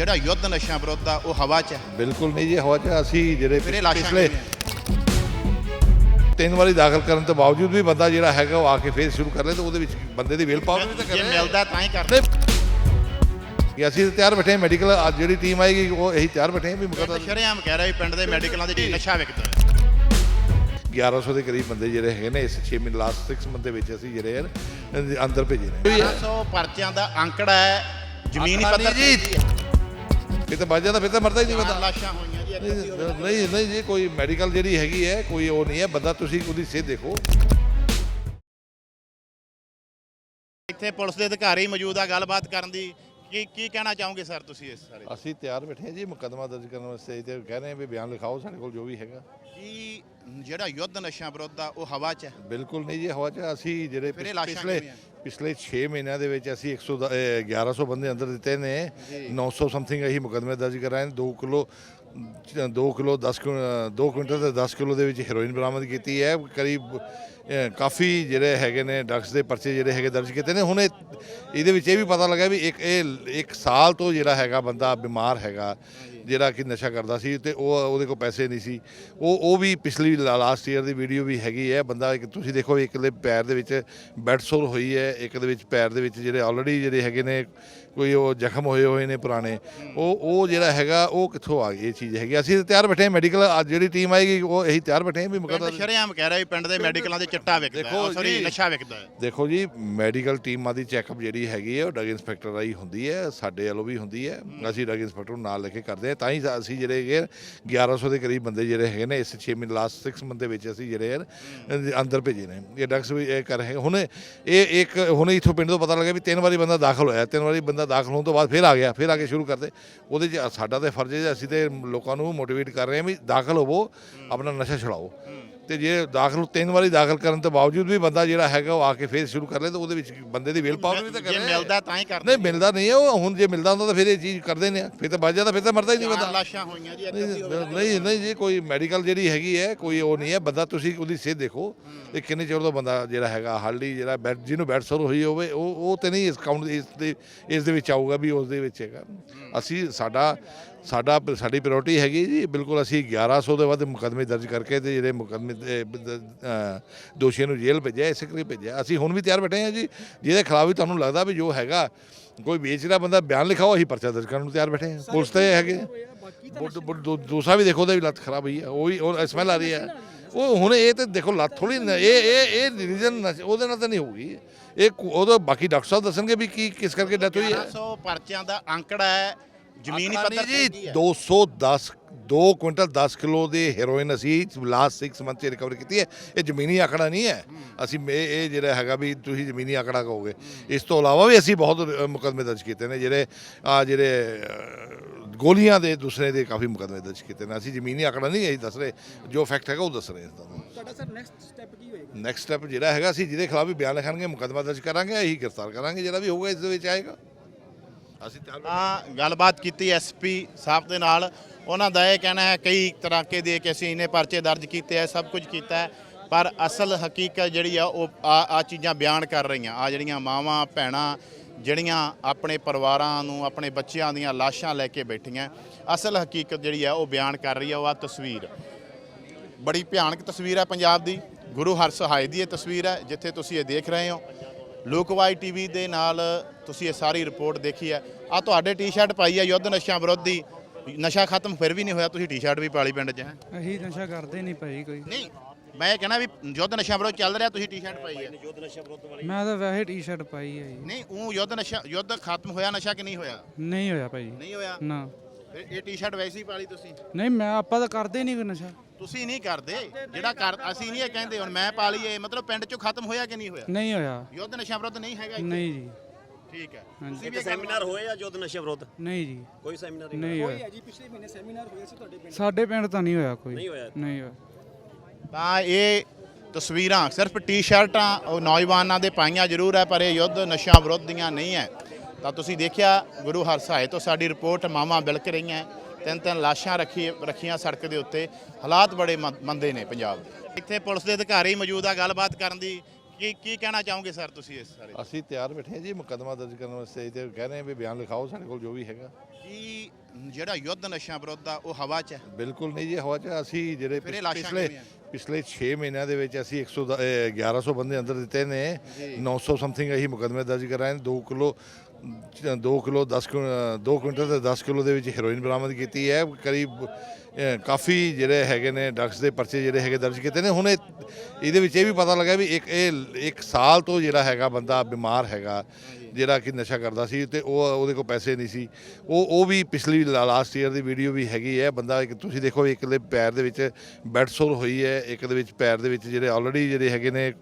ਜਿਹੜਾ ਯੁੱਧ ਨਸ਼ਾ ਵਿਰੁੱਧ ਆ ਉਹ ਹਵਾ 'ਚ ਹੈ। ਬਿਲਕੁਲ ਨਹੀਂ ਜੀ ਹਵਾ 'ਚ ਅਸੀਂ ਜਿਹੜੇ ਫਿਰ ਇਹ ਲਾਸ਼ਾਂ ਪਿਛਲੇ ਤਿੰਨ ਵਾਰੀ ਦਾਖਲ ਕਰਨ ਤੋਂ ਬਾਵਜੂਦ ਵੀ ਬੰਦਾ ਜਿਹੜਾ ਹੈਗਾ ਉਹ ਆ ਕੇ ਫੇਰ ਸ਼ੁਰੂ ਕਰ ਲੇ ਤਾਂ ਉਹਦੇ ਵਿੱਚ ਬੰਦੇ ਦੀ ਵਿਲ ਪਾਵਰ ਵੀ ਤਾਂ ਜੇ ਕਰ। ਮਿਲਦਾ ਤਾਂ ਹੀ ਕਰਦੇ ਕਿ ਅਸੀਂ ਤਾਂ ਤਿਆਰ ਬੈਠੇ ਹਾਂ ਮੈਡੀਕਲ ਅੱਜ ਜਿਹੜੀ ਟੀਮ ਆਏਗੀ ਉਹ ਇਹੀ ਤਿਆਰ ਬੈਠੇ ਹਾਂ ਵੀ ਮੁਕੱਦਮਾ ਸ਼ਰੇਆਮ ਕਹਿ ਰਿਹਾ ਵੀ ਪਿੰਡ ਦੇ ਮੈਡੀਕਲਾਂ ਦੇ ਵਿੱਚ ਨਸ਼ਾ ਵਿਕਦਾ ਹੈ। 1100 ਦੇ ਕਰੀਬ ਬੰਦੇ ਜਿਹੜੇ ਹੈਗੇ ਨੇ ਇਸ 6 ਮਹੀਨੇ ਲਾਸਟ 6 ਮੰਥ ਦੇ ਵਿੱਚ ਅਸੀਂ ਜਿਹੜੇ ਹਨ ਅੰਦਰ ਭੇਜੇ ਨੇ। 1100 ਪਰਚਿਆਂ ਦਾ ਅੰਕੜਾ ਹੈ ਜ਼ਮੀਨੀ ਪੱਧਰ ਤੇ ਜੀ। ਫਿਰ ਤਾਂ ਬਚ ਜਾਂਦਾ ਫਿਰ ਤਾਂ ਮਰਦਾ ਹੀ ਨਹੀਂ ਬੰਦਾ। ਲਾਸ਼ਾਂ ਹੋਈਆਂ ਜੀ। ਨਹੀਂ ਨਹੀਂ ਜੀ ਕੋਈ ਮੈਡੀਕਲ ਜਿਹੜੀ ਹੈਗੀ ਹੈ ਕੋਈ ਉਹ ਨਹੀਂ ਹੈ ਬੰਦਾ ਤੁਸੀਂ ਉਹਦੀ ਸਿਹਤ ਦੇਖੋ। ਇੱਥੇ ਪੁਲਿਸ ਦੇ ਅਧਿਕਾਰੀ ਮੌਜੂਦ ਆ ਗੱਲਬਾਤ ਕਰਨ ਦੀ। ਕੀ ਕੀ ਕਹਿਣਾ ਚਾਹੋਗੇ ਸਰ ਤੁਸੀਂ ਇਸ ਸਾਰੇ ਅਸੀਂ ਤਿਆਰ ਬੈਠੇ ਹਾਂ ਜੀ ਮੁਕੱਦਮਾ ਦਰਜ ਕਰਨ ਵਾਸਤੇ। ਤੇ ਕਹਿ ਰਹੇ ਹਾਂ ਵੀ ਬਿਆਨ ਲਿਖਾਓ ਸਾਡੇ ਕੋਲ ਜੋ ਵੀ ਹੈਗਾ। ਕੀ ਜਿਹੜਾ ਯੁੱਧ ਨਸ਼ਾ ਵਿਰੁੱਧ ਆ ਉਹ ਹਵਾ 'ਚ ਹੈ? ਬਿਲਕੁਲ ਨਹੀਂ ਜੀ ਹਵਾ 'ਚ ਅਸੀਂ ਜਿਹੜੇ ਇਹ ਪਿਛਲੇ? ਪਿਛਲੇ 6 ਮਹੀਨਿਆਂ ਦੇ ਵਿੱਚ ਅਸੀਂ 100 ਦਾ- ਅਹ 1100 ਬੰਦੇ ਅੰਦਰ ਦਿੱਤੇ ਨੇ। 900 ਸਮਥਿੰਗ ਅਸੀਂ ਮੁਕੱਦਮੇ ਦਰਜ ਕਰਾਏ ਨੇ। 2 ਕਿਲੋ 2 ਕਿਲੋ 10 2 ਕੁਇੰਟਲ ਤੇ 10 ਕਿਲੋ ਦੇ ਵਿੱਚ ਹੈਰੋਇਨ ਬਰਾਮਦ ਕੀਤੀ ਹੈ। ਕਰੀਬ ਕਾਫੀ ਜਿਹੜੇ ਹੈਗੇ ਨੇ ਡਰੱਗਸ ਦੇ ਪਰਚੇ ਜਿਹੜੇ ਹੈਗੇ ਦਰਜ ਕੀਤੇ ਨੇ। ਹੁਣ ਇਹ ਇਹਦੇ ਵਿੱਚ ਇਹ ਵੀ ਪਤਾ ਲੱਗਾ ਵੀ ਇੱਕ ਇਹ ਇੱਕ ਸਾਲ ਤੋਂ ਜਿਹੜਾ ਹੈਗਾ ਬੰਦਾ ਬਿਮਾਰ ਹੈਗਾ ਜਿਹੜਾ ਕਿ ਨਸ਼ਾ ਕਰਦਾ ਸੀ ਤੇ ਉਹ ਉਹਦੇ ਕੋਲ ਪੈਸੇ ਨਹੀਂ ਸੀ। ਉਹ ਉਹ ਵੀ ਪਿਛਲੀ ਲਾਸਟ ਈਅਰ ਦੀ ਵੀਡੀਓ ਵੀ ਹੈਗੀ ਹੈ। ਬੰਦਾ ਇੱਕ ਤੁਸੀਂ ਦੇਖੋ ਇੱਕ ਦੇ ਪੈਰ ਦੇ ਵਿੱਚ ਬੈਡ ਸੋਰ ਹੋਈ ਹੈ ਇੱਕ ਦੇ ਵਿੱਚ ਪੈਰ ਦੇ ਵਿੱਚ ਜਿਹੜੇ ਆਲਰੇਡੀ ਜਿਹੜੇ ਹੈਗੇ ਨੇ ਕੋਈ ਉਹ ਜ਼ਖਮ ਹੋਏ ਹੋਏ ਨੇ ਪੁਰਾਣੇ। ਉਹ ਉਹ ਜਿਹੜਾ ਹੈਗਾ ਉਹ ਕਿੱਥੋਂ ਆ ਗਈ ਇਹ ਚੀਜ਼ ਹੈਗੀ। ਅਸੀਂ ਤਿਆਰ ਬੈਠੇ ਹਾਂ ਮੈਡੀਕਲ ਅੱਜ ਜਿਹੜੀ ਟੀਮ ਆਏਗੀ ਉਹ ਇਹੀ ਤਿਆਰ ਬੈਠੇ ਵੀ ਮੁਕੱਦਮਾ ਸ਼ਰੇਆਮ ਕਹਿ ਰਿਹਾ ਵੀ ਪਿੰਡ ਦੇ ਮੈਡੀਕਲਾਂ ਦੇ ਚਿੱਟਾ ਵਿਕਦਾ ਸੌਰੀ। ਨਸ਼ਾ ਵਿਕਦਾ ਦੇਖੋ ਜੀ ਮੈਡੀਕਲ ਟੀਮਾਂ ਦੀ ਚੈੱਕਅਪ ਜਿਹੜੀ ਹੈਗੀ ਹੈ ਉਹ ਡਰਗ ਇੰਸਪੈਕਟਰ ਰਾਹੀਂ ਹੁੰਦੀ ਹੈ ਸਾਡੇ ਵੱਲੋਂ ਵੀ ਹੁੰਦੀ ਹੈ। ਅਸੀਂ ਡਰਗ ਇੰਸਪੈਕਟਰ ਨੂੰ ਨਾਲ ਲੈ ਕੇ ਕਰਦੇ ਹਾਂ। ਤਾਂ ਹੀ ਅਸੀਂ ਜਿਹੜੇ ਹੈਗੇ 1100 ਦੇ ਕਰੀਬ ਬੰਦੇ ਜਿਹੜੇ ਹੈਗੇ ਨੇ ਇਸ 6 ਮਹੀਨੇ ਲਾਸਟ 6 ਮੰਥ ਦੇ ਵਿੱਚ ਅਸੀਂ ਜਿਹੜੇ ਹਨ ਅੰਦਰ ਭੇਜੇ ਨੇ। ਇਹ ਡਰਗਸ ਵੀ ਇਹ ਕਰ ਰਹੇ ਹੁਣ ਇਹ ਇੱਕ ਹੁਣ ਇਥੋਂ ਪਿੰਡ ਤੋਂ ਪਤਾ ਲੱਗਿਆ ਵੀ ਤਿੰਨ ਵਾਰੀ ਬੰਦਾ ਦਾਖਲ ਹੋਇਆ। ਤਿੰਨ ਵਾਰੀ ਬੰਦਾ ਦਾਖਲ ਹੋਣ ਤੋਂ ਬਾਅਦ ਫਿਰ ਆ ਗਿਆ ਫਿਰ ਆ ਕੇ ਸ਼ੁਰੂ ਕਰਦੇ। ਉਹਦੇ 'ਚ ਸਾਡਾ ਤੇ ਫਰਜ਼ ਹੈ ਅਸੀਂ ਤੇ ਲੋਕਾਂ ਨੂੰ ਮੋਟੀਵੇਟ ਕਰ ਰਹੇ ਹਾਂ ਵੀ ਦਾਖਲ ਹੋਵੋ ਆਪਣਾ ਨਸ਼ਾ ਛੁਡਾਓ। ਤੇ ਜੇ ਦਾਖਲ ਤਿੰਨ ਵਾਰੀ ਦਾਖਲ ਕਰਨ ਤੋਂ ਬਾਵਜੂਦ ਵੀ ਬੰਦਾ ਜਿਹੜਾ ਹੈਗਾ ਉਹ ਆ ਕੇ ਫੇਰ ਸ਼ੁਰੂ ਕਰ ਲੈ ਤਾਂ ਉਹਦੇ ਵਿੱਚ ਬੰਦੇ ਦੀ ਵਿਲ ਪਾਵਰ ਵੀ ਤਾਂ ਕਰ ਜੇ ਮਿਲਦਾ ਤਾਂ ਹੀ ਕਰਦੇ ਨਹੀਂ ਮਿਲਦਾ ਨਹੀਂ ਹੈ ਉਹ ਹੁਣ ਜੇ ਮਿਲਦਾ ਹੁੰਦਾ ਤਾਂ ਫਿਰ ਇਹ ਚੀਜ਼ ਕਰਦੇ ਨੇ ਫਿਰ ਤਾਂ ਬਚ ਜਾਂਦਾ ਫਿਰ ਤਾਂ ਮਰਦਾ ਹੀ ਨਹੀਂ ਬੰਦਾ। ਲਾਸ਼ਾਂ ਹੋਈਆਂ ਜੀ। ਨਹੀਂ ਨਹੀਂ ਨਹੀਂ ਜੀ ਕੋਈ ਮੈਡੀਕਲ ਜਿਹੜੀ ਹੈਗੀ ਹੈ ਕੋਈ ਉਹ ਨਹੀਂ ਹੈ ਬੰਦਾ ਤੁਸੀਂ ਉਹਦੀ ਸਿਹਤ ਦੇਖੋ ਇਹ ਕਿੰਨੇ ਚਿਰ ਤੋਂ ਬੰਦਾ ਜਿਹੜਾ ਹੈਗਾ ਹਾਲੀ ਜਿਹੜਾ ਬੈਡ ਜਿਹਨੂੰ ਬੈਡ ਸੋਰ ਹੋਈ ਹੋਵੇ ਉਹ ਉਹ ਤੇ ਨਹੀਂ ਇਸ ਕਾਊਂਟ ਇਸ ਦੇ ਇਸ ਦੇ ਵਿੱਚ ਆਊਗਾ ਵੀ ਉਸ ਦੇ ਵਿੱਚ ਹੈਗਾ। ਅਸੀਂ ਸਾਡਾ ਸਾਡਾ ਸਾਡੀ ਪ੍ਰਾਇੋਰਟੀ ਹੈਗੀ ਜੀ, ਬਿਲਕੁਲ ਅਸੀਂ 1100 ਦੇ ਵੱਧ ਮੁਕੱਦਮੇ ਦਰਜ ਕਰਕੇ ਤੇ ਜਿਹੜੇ ਮੁਕੱਦਮੇ ਦੋਸ਼ੀਆਂ ਨੂੰ ਜੇਲ੍ਹ ਭੇਜਿਆ, ਇਸੇ ਕਰਕੇ ਭੇਜਿਆ। ਅਸੀਂ ਹੁਣ ਵੀ ਤਿਆਰ ਬੈਠੇ ਹਾਂ ਜੀ, ਜਿਹਦੇ ਖਿਲਾਫ ਵੀ ਤੁਹਾਨੂੰ ਲੱਗਦਾ ਵੀ ਜੋ ਹੈਗਾ, ਕੋਈ ਵੇਚਦਾ ਬੰਦਾ ਬਿਆਨ ਲਿਖਾਓ, ਅਸੀਂ ਪਰਚਾ ਦਰਜ ਕਰਨ ਨੂੰ ਤਿਆਰ ਬੈਠੇ ਹਾਂ। ਪੁਲਿਸ ਤੇ ਹੈਗੇ। ਬੁੱਢ- ਵੀ ਦੇਖੋ, ਉਹਦਾ ਵੀ ਲੱਤ ਖਰਾਬ ਹੋਈ ਹੈ ਉਹ ਵੀ, ਉਹ ਸਮੈਲ ਆ ਰਹੀ ਹੈ ਉਹ ਹੁਣ ਇਹ ਤੇ ਦੇਖੋ, ਲੱਤ ਥੋੜੀ ਇਹ ਇਹ ਇਹ ਰੀਜ਼ਨ ਉਹਦੇ ਨਾਲ ਤਾਂ ਨਹੀਂ ਹੋਊਗੀ। ਇਹ ਉਹਦਾ ਬਾਕੀ ਡਾਕਟਰ ਸਾਹਿਬ ਦੱਸਣਗੇ ਵੀ ਕੀ, ਕਿਸ ਕਰਕੇ ਡੈਥ ਹੋਈ ਹੈ। 1100 ਪਰਚਿਆਂ ਦਾ ਅੰਕੜਾ ਹੈ ਜ਼ਮੀਨੀ ਪੱਧਰ ਤੇ ਜੀ 210 2 ਕੁਇੰਟਲ 10 ਕਿਲੋ ਦੇ ਹੈਰੋਇਨ ਅਸੀਂ ਲਾਸਟ 6 ਮੰਥ ਚ ਰਿਕਵਰ ਕੀਤੀ ਹੈ। ਇਹ ਜ਼ਮੀਨੀ ਆਕੜਾ ਨਹੀਂ ਹੈ। ਅਸੀਂ ਇਹ ਇਹ ਜਿਹੜਾ ਹੈਗਾ ਵੀ ਤੁਸੀਂ ਜ਼ਮੀਨੀ ਆਕੜਾ ਕਹੋਗੇ। ਇਸ ਤੋਂ ਇਲਾਵਾ ਵੀ ਅਸੀਂ ਬਹੁਤ ਮੁਕਦਮੇ ਦਰਜ ਕੀਤੇ ਨੇ। ਜਿਹੜੇ ਆ ਜਿਹੜੇ ਗੋਲੀਆਂ ਦੇ ਦੂਸਰੇ ਦੇ ਕਾਫੀ ਮੁਕਦਮੇ ਦਰਜ ਕੀਤੇ ਨੇ। ਅਸੀਂ ਜ਼ਮੀਨੀ ਆਕੜਾ ਨਹੀਂ ਅਸੀਂ ਦੱਸ ਰਹੇ। ਜੋ ਫੈਕਟ ਹੈਗਾ ਉਹ ਦੱਸ ਰਹੇ ਤੁਹਾਨੂੰ। ਤੁਹਾਡਾ ਸਰ ਨੈਕਸਟ ਸਟੈਪ ਕੀ ਹੋਏਗਾ? ਨੈਕਸਟ ਸਟੈਪ ਜਿਹੜਾ ਹੈਗਾ ਅਸੀਂ ਜਿਹਦੇ ਖਿਲਾਫ ਵੀ ਬਿਆਨ ਲਿਖਾਂਗੇ ਮੁਕਦਮਾ ਦਰਜ ਕਰਾਂਗੇ ਅਸੀਂ ਗ੍ਰਿਫਤਾਰ ਕਰਾਂਗੇ ਜਿਹੜਾ ਵੀ ਹੋਊਗਾ ਇਸ ਦੇ ਵਿੱਚ ਆਏਗਾ। ਅਸੀਂ ਤਾਂ ਗੱਲਬਾਤ ਕੀਤੀ ਐਸਪੀ ਸਾਹਿਬ ਦੇ ਨਾਲ। ਉਹਨਾਂ ਦਾ ਇਹ ਕਹਿਣਾ ਹੈ, ਕਈ ਤਰਾਕੇ ਦੇ ਕੇ ਅਸੀਂ ਇਹਨੇ ਪਰਚੇ ਦਰਜ ਕੀਤੇ ਆ, ਸਭ ਕੁਝ ਕੀਤਾ ਹੈ, ਪਰ ਅਸਲ ਹਕੀਕਤ ਜਿਹੜੀ ਆ, ਉਹ ਆ ਆ ਚੀਜ਼ਾਂ ਬਿਆਨ ਕਰ ਰਹੀਆਂ। ਆ ਜਿਹੜੀਆਂ ਮਾਵਾਂ, ਭੈਣਾਂ, ਜਿਹੜੀਆਂ ਆਪਣੇ ਪਰਿਵਾਰਾਂ ਨੂੰ, ਆਪਣੇ ਬੱਚਿਆਂ ਦੀਆਂ ਲਾਸ਼ਾਂ ਲੈ ਕੇ ਬੈਠੀਆਂ, ਅਸਲ ਹਕੀਕਤ ਜਿਹੜੀ ਆ, ਉਹ ਬਿਆਨ ਕਰ ਰਹੀ ਆ, ਉਹ ਆ ਤਸਵੀਰ। ਬੜੀ ਭਿਆਨਕ ਤਸਵੀਰ ਹੈ ਪੰਜਾਬ ਦੀ। ਗੁਰੂ ਹਰਸਹਾਏ ਦੀ ਇਹ ਤਸਵੀਰ ਹੈ, ਜਿੱਥੇ ਤੁਸੀਂ ਇਹ ਦੇਖ ਰਹੇ ਹੋ। ਲੋਕਵਾਈ ਟੀਵੀ ਦੇ ਨਾਲ ਤੁਸੀਂ ਇਹ ਸਾਰੀ ਰਿਪੋਰਟ ਦੇਖੀ ਹੈ। ਆ ਤੁਹਾਡੇ ਟੀ-ਸ਼ਰਟ ਪਾਈ ਹੈ ਯੁੱਧ ਨਸ਼ਿਆਂ ਵਿਰੋਧੀ। ਨਸ਼ਾ ਖਤਮ ਫਿਰ ਵੀ ਨਹੀਂ ਹੋਇਆ ਤੁਸੀਂ ਟੀ-ਸ਼ਰਟ ਵੀ ਪਾਲੀ ਪਿੰਡ 'ਚ ਹੈ? ਅਸੀਂ ਨਸ਼ਾ ਕਰਦੇ ਨਹੀਂ ਭਾਈ ਕੋਈ। ਨਹੀਂ ਮੈਂ ਇਹ ਕਹਿਣਾ ਵੀ ਯੁੱਧ ਨਸ਼ਿਆਂ ਵਿਰੋਧ ਚੱਲ ਰਿਹਾ ਤੁਸੀਂ ਟੀ-ਸ਼ਰਟ ਪਾਈ ਹੈ। ਮੈਂ ਤਾਂ ਵੈਸੇ ਟੀ-ਸ਼ਰਟ ਪਾਈ ਹੈ ਜੀ। ਨਹੀਂ ਉਹ ਯੁੱਧ ਨਸ਼ਾ ਯੁੱਧ ਖਤਮ ਹੋਇਆ ਨਸ਼ਾ ਕਿ ਨਹੀਂ ਹੋਇਆ? ਨਹੀਂ ਹੋਇਆ ਭਾਈ। ਨਹੀਂ ਹੋਇਆ? ਨਾ। ਫਿਰ ਇਹ ਟੀ-ਸ਼ਰਟ ਵੈਸੇ ਹੀ ਪਾਲੀ ਤੁਸੀਂ? ਨਹੀਂ ਮੈਂ ਆਪਾਂ ਤਾਂ ਕਰਦੇ ਨਹੀਂ ਕੋਈ ਨਸ਼ਾ। ਤੁਸੀਂ ਨਹੀਂ ਕਰਦੇ? ਜਿਹੜਾ ਕਰ ਅਸੀਂ ਨਹੀਂ ਇਹ ਕਹਿੰਦੇ ਹੁਣ ਮੈਂ ਪਾਲੀ ਇਹ। ਮਤਲਬ ਪਿੰਡ 'ਚੋਂ ਖਤਮ ਹੋਇਆ ਕਿ ਨਹੀਂ ਹੋਇਆ? ਨਹੀਂ ਹੋਇਆ। ਯੁੱਧ ਨਸ਼ਾ ਵਿਰੁੱਧ ਨਹੀਂ ਹੈਗਾ ਇੱਥੇ? ਨਹੀਂ ਜੀ। ਠੀਕ ਹੈ। ਹਾਂਜੀ। ਤੁਸੀਂ ਵੀ ਇੱਕ ਸੈਮੀਨਾਰ ਹੋਏ ਆ ਯੁੱਧ ਨਸ਼ੇ ਵਿਰੁੱਧ? ਨਹੀਂ ਜੀ। ਕੋਈ ਸੈਮੀਨਾਰ ਨਹੀਂ ਨਹੀਂ ਹੋਇਆ? ਜੀ ਪਿਛਲੇ ਮਹੀਨੇ ਸੈਮੀਨਾਰ ਹੋਇਆ ਸੀ ਤੁਹਾਡੇ ਪਿੰਡ? ਸਾਡੇ ਪਿੰਡ ਤਾਂ ਨਹੀਂ ਹੋਇਆ ਕੋਈ। ਨਹੀਂ ਹੋਇਆ। ਨਹੀਂ ਹੋਇਆ। ਤਾਂ ਇਹ ਤਸਵੀਰਾਂ ਸਿਰਫ ਟੀ-ਸ਼ਰਟਾਂ ਉਹ ਨੌਜਵਾਨਾਂ ਦੇ ਪਾਈਆਂ ਜ਼ਰੂਰ ਹੈ ਪਰ ਇਹ ਯੁੱਧ ਨਸ਼ਾ ਵਿਰੁੱਧ ਦੀਆਂ ਨਹੀਂ ਹੈ। ਤਾਂ ਤੁਸੀਂ ਦੇਖਿਆ ਗੁਰੂ ਹਰਸਹਾਏ ਤੋਂ ਸਾਡੀ ਰਿਪੋਰਟ ਮਾਮਾ ਬਿਲਕ ਰਹੀਆਂ ਤਿੰਨ ਤਿੰਨ ਲਾਸ਼ਾਂ ਰੱਖੀ ਰੱਖੀਆਂ ਸੜਕ ਦੇ ਉੱਤੇ। ਹਾਲਾਤ ਬੜੇ ਮੰਦੇ ਨੇ ਪੰਜਾਬ ਦੇ। ਇੱਥੇ ਪੁਲਿਸ ਦੇ ਅਧਿਕਾਰੀ ਮੌਜੂਦ ਆ ਗੱਲਬਾਤ ਕਰਨ ਦੀ। ਕੀ ਕੀ ਕਹਿਣਾ ਚਾਹੋਗੇ ਸਰ ਤੁਸੀਂ ਇਸ ਸਾਰੇ ਅਸੀਂ ਤਿਆਰ ਬੈਠੇ ਹਾਂ ਜੀ ਮੁਕੱਦਮਾ ਦਰਜ ਕਰਨ ਵਾਸਤੇ। ਤੇ ਕਹਿ ਰਹੇ ਹਾਂ ਵੀ ਬਿਆਨ ਲਿਖਾਓ ਸਾਡੇ ਕੋਲ ਜੋ ਵੀ ਹੈਗਾ। ਕੀ ਜਿਹੜਾ ਯੁੱਧ ਨਸ਼ਾ ਵਿਰੋਧ ਦਾ ਉਹ ਹਵਾ 'ਚ ਹੈ? ਬਿਲਕੁਲ ਨਹੀਂ ਜੀ ਹਵਾ 'ਚ ਅਸੀਂ ਜਿਹੜੇ ਪਿਛਲੇ ਆ? ਪਿਛਲੇ 6 ਮਹੀਨਿਆਂ ਦੇ ਵਿੱਚ ਅਸੀਂ 100 ਦਾ- ਇਹ 1100 ਬੰਦੇ ਅੰਦਰ ਦਿੱਤੇ ਨੇ। 900 ਸਮਥਿੰਗ ਅਸੀਂ ਮੁਕੱਦਮੇ ਦਰਜ ਕਰਾਏ ਨੇ। 2 ਕਿਲੋ 2 ਕਿਲੋ 10 2 ਕੁਇੰਟਲ ਤੇ 10 ਕਿਲੋ ਦੇ ਵਿੱਚ ਹੈਰੋਇਨ ਬਰਾਮਦ ਕੀਤੀ ਹੈ। ਕਰੀਬ ਕਾਫੀ ਜਿਹੜੇ ਹੈਗੇ ਨੇ ਡਰੱਗਸ ਦੇ ਪਰਚੇ ਜਿਹੜੇ ਹੈਗੇ ਦਰਜ ਕੀਤੇ ਨੇ। ਹੁਣ ਇਹ, ਇਹਦੇ ਵਿੱਚ ਇਹ ਵੀ ਪਤਾ ਲੱਗਾ ਵੀ ਇੱਕ, ਇਹ ਇੱਕ ਸਾਲ ਤੋਂ ਜਿਹੜਾ ਹੈਗਾ ਬੰਦਾ ਬਿਮਾਰ ਹੈਗਾ। ਜਿਹੜਾ ਕਿ ਨਸ਼ਾ ਕਰਦਾ ਸੀ ਤੇ ਉਹ ਉਹਦੇ ਕੋਲ ਪੈਸੇ ਨਹੀਂ ਸੀ। ਉਹ ਉਹ ਵੀ ਪਿਛਲੀ ਲਾਸਟ ਈਅਰ ਦੀ ਵੀਡੀਓ ਵੀ ਹੈਗੀ ਹੈ। ਬੰਦਾ ਇੱਕ ਤੁਸੀਂ ਦੇਖੋ ਇੱਕ ਦੇ ਪੈਰ ਦੇ ਵਿੱਚ ਬੈਡ ਸੋਰ ਹੋਈ ਹੈ ਇੱਕ ਦੇ ਵਿੱਚ ਪੈਰ ਦੇ ਵਿੱਚ ਜਿਹੜੇ ਆਲਰੇਡੀ ਜਿਹੜੇ ਹੈਗੇ ਨੇ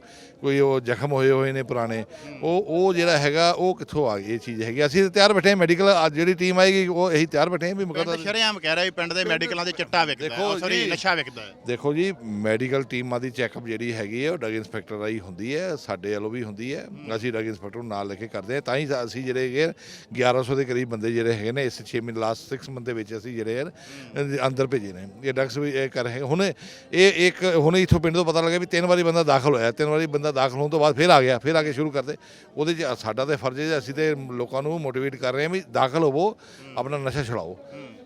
ਕੋਈ ਉਹ ਜ਼ਖਮ ਹੋਏ ਹੋਏ ਨੇ ਪੁਰਾਣੇ। ਉਹ ਉਹ ਜਿਹੜਾ ਹੈਗਾ ਉਹ ਕਿੱਥੋਂ ਆ ਗਈ ਇਹ ਚੀਜ਼ ਹੈਗੀ। ਅਸੀਂ ਤਾਂ ਤਿਆਰ ਬੈਠੇ ਹਾਂ ਮੈਡੀਕਲ ਅੱਜ ਜਿਹੜੀ ਟੀਮ ਆਏਗੀ ਉਹ ਇਹੀ ਤਿਆਰ ਬੈਠੇ ਹਾਂ ਵੀ ਪਿੰਡ ਮੁਕੱਦਮਾ ਸ਼ਰੇਆਮ ਕਹਿ ਰਿਹਾ ਵੀ ਪਿੰਡ ਦੇ ਮੈਡੀਕਲਾਂ ਦੇ ਚਿੱਟਾ ਵਿਕਦਾ ਸੌਰੀ ਨਸ਼ਾ ਵਿਕਦਾ ਦੇਖੋ ਜੀ ਮੈਡੀਕਲ ਟੀਮਾਂ ਦੀ ਚੈੱਕਅਪ ਜਿਹੜੀ ਹੈਗੀ ਹੈ ਉਹ ਡਰਗ ਇੰਸਪੈਕਟਰ ਰਾਹੀਂ ਹੁੰਦੀ ਹੈ ਸਾਡੇ ਵੱਲੋਂ ਵੀ ਹੁੰਦੀ ਹੈ। ਅਸੀਂ ਡਰਗ ਇੰਸਪੈਕਟਰ ਨੂੰ ਨਾਲ ਲੈ ਕੇ ਕਰਦੇ ਹਾਂ ਤਾਂ ਹੀ ਅਸੀਂ ਜਿਹੜੇ ਹੈਗੇ 1100 ਦੇ ਕਰੀਬ ਬੰਦੇ ਜਿਹੜੇ ਹੈਗੇ ਨੇ, ਇਸ 6 ਮਹੀਨੇ ਲਾਸਟ 6 ਮੰਥ ਦੇ ਵਿੱਚ ਅਸੀਂ ਜਿਹੜੇ ਹਨ ਅੰਦਰ ਭੇਜੇ ਨੇ। ਇਹ ਡਰਗਸ ਵੀ ਇਹ ਕਰ ਰਹੇ ਹੁਣ ਇਹ ਇੱਕ, ਹੁਣ ਇਥੋਂ ਪਿੰਡ ਤੋਂ ਪਤਾ ਲੱਗਿਆ ਵੀ ਤਿੰਨ ਵਾਰੀ ਬੰਦਾ ਦਾਖਲ ਹੋਇਆ। ਤਿੰਨ ਵਾਰੀ ਬੰਦਾ ਦਾਖਲ ਹੋਣ ਤੋਂ ਬਾਅਦ ਫਿਰ ਆ ਗਿਆ, ਫਿਰ ਆ ਕੇ ਸ਼ੁਰੂ ਕਰਦੇ। ਉਹਦੇ 'ਚ ਸਾਡਾ ਤੇ ਫਰਜ਼ ਹੈ, ਅਸੀਂ ਤੇ ਲੋਕਾਂ ਨੂੰ ਮੋਟੀਵੇਟ ਕਰ ਰਹੇ ਹਾਂ ਵੀ ਦਾਖਲ ਹੋਵੋ, ਆਪਣਾ ਨਸ਼ਾ ਛੁਡਾਓ।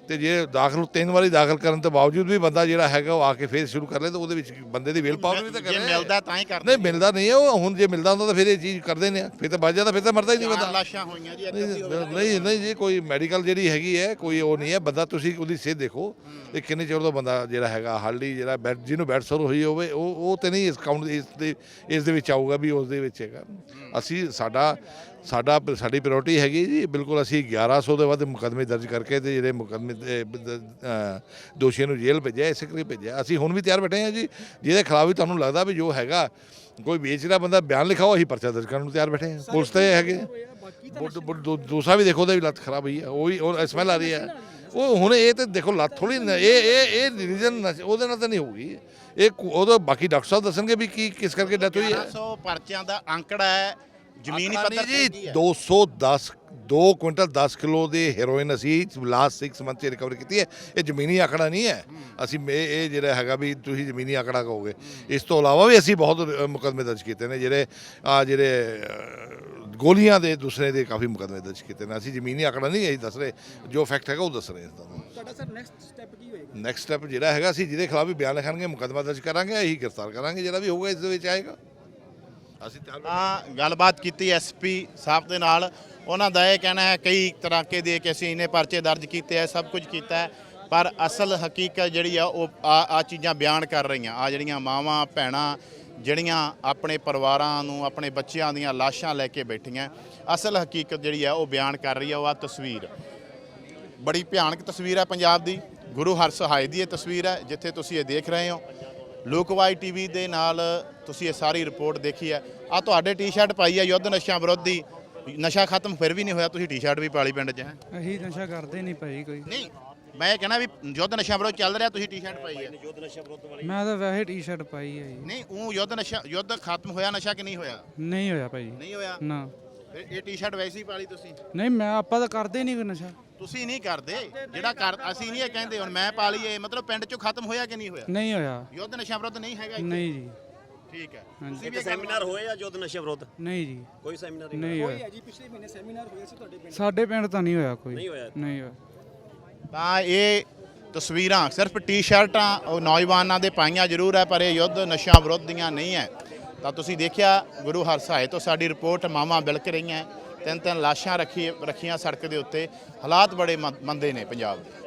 ਤੇ ਜੇ ਦਾਖਲ ਤਿੰਨ ਵਾਰੀ ਦਾਖਲ ਕਰਨ ਤੋਂ ਬਾਵਜੂਦ ਵੀ ਬੰਦਾ ਜਿਹੜਾ ਹੈਗਾ ਉਹ ਆ ਕੇ ਫੇਰ ਸ਼ੁਰੂ ਕਰ ਲੇ ਤਾਂ ਉਹਦੇ ਵਿੱਚ ਬੰਦੇ ਦੀ ਵਿਲ ਪਾਵਰ ਵੀ ਤਾਂ ਜੇ ਕਰੇ ਮਿਲਦਾ ਤਾਂ ਹੀ ਕਰਦੇ ਨਹੀਂ ਮਿਲਦਾ ਨਹੀਂ ਹੈ ਉਹ ਹੁਣ ਜੇ ਮਿਲਦਾ ਹੁੰਦਾ ਤਾਂ ਫਿਰ ਇਹ ਚੀਜ਼ ਕਰਦੇ ਨੇ ਫਿਰ ਤਾਂ ਬਚ ਜਾਂਦਾ ਫਿਰ ਤਾਂ ਮਰਦਾ ਹੀ ਨਹੀਂ ਬੰਦਾ। ਲਾਸ਼ਾਂ ਹੋਈਆਂ ਜੀ ਨਹੀਂ ਨਹੀਂ ਜੀ ਕੋਈ ਮੈਡੀਕਲ ਜਿਹੜੀ ਹੈਗੀ ਹੈ ਕੋਈ ਉਹ ਨਹੀਂ ਹੈ। ਬੰਦਾ ਤੁਸੀਂ ਉਹਦੀ ਸਿਹਤ ਦੇਖੋ ਇਹ ਕਿੰਨੇ ਚਿਰ ਤੋਂ ਬੰਦਾ ਜਿਹੜਾ ਹੈਗਾ ਹਾਲੀ ਜਿਹੜਾ ਬੈਡ ਜਿਹਨੂੰ ਬੈਡ ਸੋਰ ਹੋਈ ਹੋਵੇ ਉਹ ਉਹ ਤੇ ਨਹੀਂ ਇਸ ਕਾਊਂਟ ਇਸ ਦੇ ਇਸ ਦੇ ਵਿੱਚ ਆਊਗਾ ਵੀ ਉਸ ਦੇ ਵਿੱਚ ਹੈਗਾ। ਅਸੀਂ ਸਾਡਾ ਸਾਡਾ ਸਾਡੀ ਪ੍ਰਾਇੋਰਟੀ ਹੈਗੀ ਜੀ ਬਿਲਕੁਲ ਅਸੀਂ 1100 ਦੇ ਵੱਧ ਮੁਕੱਦਮੇ ਦਰਜ ਕਰਕੇ ਤੇ ਜਿਹੜੇ ਮੁਕੱਦਮੇ ਦੋਸ਼ੀਆਂ ਨੂੰ ਜੇਲ੍ਹ ਭੇਜਿਆ ਇਸੇ ਕਰਕੇ ਭੇਜਿਆ। ਅਸੀਂ ਹੁਣ ਵੀ ਤਿਆਰ ਬੈਠੇ ਹਾਂ ਜੀ ਜਿਹਦੇ ਖਿਲਾਫ ਵੀ ਤੁਹਾਨੂੰ ਲੱਗਦਾ ਵੀ ਜੋ ਹੈਗਾ ਕੋਈ ਵੇਚ ਰਿਹਾ ਬੰਦਾ ਬਿਆਨ ਲਿਖਾਓ ਅਸੀਂ ਪਰਚਾ ਦਰਜ ਕਰਨ ਨੂੰ ਤਿਆਰ ਬੈਠੇ ਹਾਂ। ਪੁਲਿਸ ਤੇ ਹੈਗੇ। ਦੂਸਰਾ ਵੀ ਦੇਖੋ ਉਹਦਾ ਵੀ ਲੱਤ ਖਰਾਬ ਹੋਈ ਹੈ ਉਹ ਵੀ ਉਹ ਸਮੈਲ ਆ ਰਹੀ ਹੈ ਉਹ ਹੁਣ ਇਹ ਤੇ ਦੇਖੋ ਲੱਤ ਥੋੜੀ ਇਹ ਇਹ ਇਹ ਰੀਜ਼ਨ ਉਹਦੇ ਨਾਲ ਤਾਂ ਨਹੀਂ ਹੋਊਗੀ। ਇਹ ਕੁ- ਉਹਦਾ ਬਾਕੀ ਡਾਕਟਰ ਸਾਹਿਬ ਦੱਸਣਗੇ ਵੀ ਕੀ ਕਿਸ ਕਰਕੇ ਡੈਥ ਹੋਈ ਹੈ। 1100 ਪਰਚਿਆਂ ਦਾ ਅੰਕੜਾ ਹੈ ਜ਼ਮੀਨੀ ਪੱਧਰ ਤੇ ਜੀ 210 2 ਕੁਇੰਟਲ 10 ਕਿਲੋ ਦੇ ਹੈਰੋਇਨ ਅਸੀਂ ਲਾਸਟ 6 ਮੰਥ ਚ ਰਿਕਵਰ ਕੀਤੀ ਹੈ। ਇਹ ਜ਼ਮੀਨੀ ਆਕੜਾ ਨਹੀਂ ਹੈ। ਅਸੀਂ ਇਹ ਇਹ ਜਿਹੜਾ ਹੈਗਾ ਵੀ ਤੁਸੀਂ ਜ਼ਮੀਨੀ ਆਕੜਾ ਕਹੋਗੇ। ਇਸ ਤੋਂ ਇਲਾਵਾ ਵੀ ਅਸੀਂ ਬਹੁਤ ਮੁਕਦਮੇ ਦਰਜ ਕੀਤੇ ਨੇ ਜਿਹੜੇ ਆ ਜਿਹੜੇ ਗੋਲੀਆਂ ਦੇ ਦੂਸਰੇ ਦੇ ਕਾਫੀ ਮੁਕਦਮੇ ਦਰਜ ਕੀਤੇ ਨੇ। ਅਸੀਂ ਜ਼ਮੀਨੀ ਆਕੜਾ ਨਹੀਂ ਅਸੀਂ ਦੱਸ ਰਹੇ। ਜੋ ਫੈਕਟ ਹੈਗਾ ਉਹ ਦੱਸ ਰਹੇ ਤੁਹਾਨੂੰ। ਤੁਹਾਡਾ ਸਰ ਨੈਕਸਟ ਸਟੈਪ ਕੀ ਹੋਏਗਾ? ਨੈਕਸਟ ਸਟੈਪ ਜਿਹੜਾ ਹੈਗਾ ਅਸੀਂ ਜਿਹਦੇ ਖਿਲਾਫ ਵੀ ਬਿਆਨ ਲਿਖਾਂਗੇ ਮੁਕਦਮਾ ਦਰਜ ਕਰਾਂਗੇ ਅਸੀਂ ਗ੍ਰਿਫਤਾਰ ਕਰਾਂਗੇ ਜਿਹੜਾ ਵੀ ਹੋਊਗਾ ਇਸ ਦੇ ਵਿੱਚ ਆਏਗਾ। ਅਸੀਂ ਤਾਂ ਗੱਲਬਾਤ ਕੀਤੀ ਐਸਪੀ ਸਾਹਿਬ ਦੇ ਨਾਲ। ਉਹਨਾਂ ਦਾ ਇਹ ਕਹਿਣਾ ਹੈ, ਕਈ ਤਰਾਕੇ ਦੇ ਕੇ ਅਸੀਂ ਇਹਨੇ ਪਰਚੇ ਦਰਜ ਕੀਤੇ ਆ ਸਭ ਕੁਝ ਕੀਤਾ ਹੈ, ਪਰ ਅਸਲ ਹਕੀਕਤ ਜਿਹੜੀ ਆ, ਉਹ ਆ ਆ ਚੀਜ਼ਾਂ ਬਿਆਨ ਕਰ ਰਹੀਆਂ। ਆ ਜਿਹੜੀਆਂ ਮਾਵਾਂ, ਭੈਣਾਂ, ਜਿਹੜੀਆਂ ਆਪਣੇ ਪਰਿਵਾਰਾਂ ਨੂੰ, ਆਪਣੇ ਬੱਚਿਆਂ ਦੀਆਂ ਲਾਸ਼ਾਂ ਲੈ ਕੇ ਬੈਠੀਆਂ, ਅਸਲ ਹਕੀਕਤ ਜਿਹੜੀ ਆ, ਉਹ ਬਿਆਨ ਕਰ ਰਹੀ ਆ, ਉਹ ਆ ਤਸਵੀਰ। ਬੜੀ ਭਿਆਨਕ ਤਸਵੀਰ ਹੈ ਪੰਜਾਬ ਦੀ। ਗੁਰੂ ਹਰਸਹਾਏ ਦੀ ਇਹ ਤਸਵੀਰ ਹੈ, ਜਿੱਥੇ ਤੁਸੀਂ ਇਹ ਦੇਖ ਰਹੇ ਹੋ। ਲੋਕਵਾਈ ਟੀਵੀ ਦੇ ਨਾਲ ਤੁਸੀਂ ਇਹ ਸਾਰੀ ਰਿਪੋਰਟ ਦੇਖੀ ਹੈ। ਆ ਤੁਹਾਡੇ ਟੀ-ਸ਼ਰਟ ਪਾਈ ਹੈ ਯੁੱਧ ਨਸ਼ਾ ਵਿਰੋਧੀ। ਨਸ਼ਾ ਖਤਮ ਫਿਰ ਵੀ ਨਹੀਂ ਹੋਇਆ ਤੁਸੀਂ ਟੀ-ਸ਼ਰਟ ਵੀ ਪਾਲੀ ਪਿੰਡ 'ਚ ਹੈ? ਅਸੀਂ ਨਸ਼ਾ ਕਰਦੇ ਨਹੀਂ ਭਾਈ ਕੋਈ। ਨਹੀਂ ਮੈਂ ਇਹ ਕਹਿਣਾ ਵੀ ਯੁੱਧ ਨਸ਼ਾ ਵਿਰੋਧ ਚੱਲ ਰਿਹਾ ਤੁਸੀਂ ਟੀ-ਸ਼ਰਟ ਪਾਈ ਹੈ। ਯੁੱਧ ਨਸ਼ਾ ਵਿਰੋਧ ਵਾਲੀ ਮੈਂ ਤਾਂ ਵੈਸੇ ਟੀ-ਸ਼ਰਟ ਪਾਈ ਹੈ ਜੀ। ਨਹੀਂ ਉਹ ਯੁੱਧ ਨਸ਼ਾ ਯੁੱਧ ਖਤਮ ਹੋਇਆ ਨਸ਼ਾ ਕਿ ਨਹੀਂ ਹੋਇਆ? ਨਹੀਂ ਹੋਇਆ ਭਾਈ। ਨਹੀਂ ਹੋਇਆ? ਨਾ। ਫਿਰ ਇਹ ਟੀ-ਸ਼ਰਟ ਵੈਸੇ ਹੀ ਪਾਲੀ ਤੁਸੀਂ? ਨਹੀਂ ਮੈਂ ਆਪਾਂ ਤਾਂ ਕਰਦੇ ਨਹੀਂ ਕੋਈ ਨਸ਼ਾ। ਤੁਸੀਂ ਨਹੀਂ ਕਰਦੇ। ਜਿਹੜਾ ਕਰ ਅਸੀਂ ਨਹੀਂ ਇਹ ਕਹਿੰਦੇ ਹੁਣ ਮੈਂ ਪਾਲੀ ਇਹ ਮਤਲਬ ਪਿੰਡ 'ਚੋਂ ਖਤਮ ਹੋਇਆ ਕਿ ਨਹੀਂ ਹੋਇਆ? ਨਹੀਂ ਹੋਇਆ। ਯੁੱਧ ਨਸ਼ਾ ਵਿਰੋਧ ਨਹੀਂ ਹੈਗਾ ਇੱਥੇ? ਨਹੀਂ ਜੀ। ਠੀਕ ਹੈ। ਹਾਂਜੀ। ਇੱਥੇ ਸੈਮੀਨਾਰ ਹੋਏ ਆ ਯੁੱਧ ਨਸ਼ਾ ਵਿਰੋਧ? ਨਹੀਂ ਜੀ। ਕੋਈ ਸੈਮੀਨਾਰ ਨਹੀਂ ਹੋਇਆ? ਹੈ ਜੀ ਪਿਛਲੇ ਮਹੀਨੇ ਸੈਮੀਨਾਰ ਹੋਇਆ ਸੀ ਤੁਹਾਡੇ ਪਿੰਡ? ਸਾਡੇ ਪਿੰਡ ਤਾਂ ਨਹੀਂ ਹੋਇਆ ਕੋਈ। ਨਹੀਂ ਹੋਇਆ ਨਹੀਂ ਹੋਇਆ। ਤਾਂ ਇਹ ਤਸਵੀਰਾਂ ਸਿਰਫ ਟੀ-ਸ਼ਰਟਾਂ ਉਹ ਨੌਜਵਾਨਾਂ ਦੇ ਪਾਈਆਂ ਜ਼ਰੂਰ ਹੈ ਪਰ ਇਹ ਯੁੱਧ ਨਸ਼ਾ ਵਿਰੋਧ ਦੀਆਂ ਨਹੀਂ ਹੈ। ਤਾਂ ਤੁਸੀਂ ਦੇਖਿਆ ਗੁਰੂ ਹਰਸਹਾਏ ਤੋਂ ਸਾਡੀ ਰਿਪੋਰਟ ਮਾਮਾ ਬਿਲਕ ਰਹੀਆਂ। ਤਿੰਨ ਤਿੰਨ ਲਾਸ਼ਾਂ ਰੱਖੀ ਰੱਖੀਆਂ ਸੜਕ ਦੇ ਉੱਤੇ। ਹਾਲਾਤ ਬੜੇ ਮੰ- ਮੰਦੇ ਨੇ ਪੰਜਾਬ ਦੇ।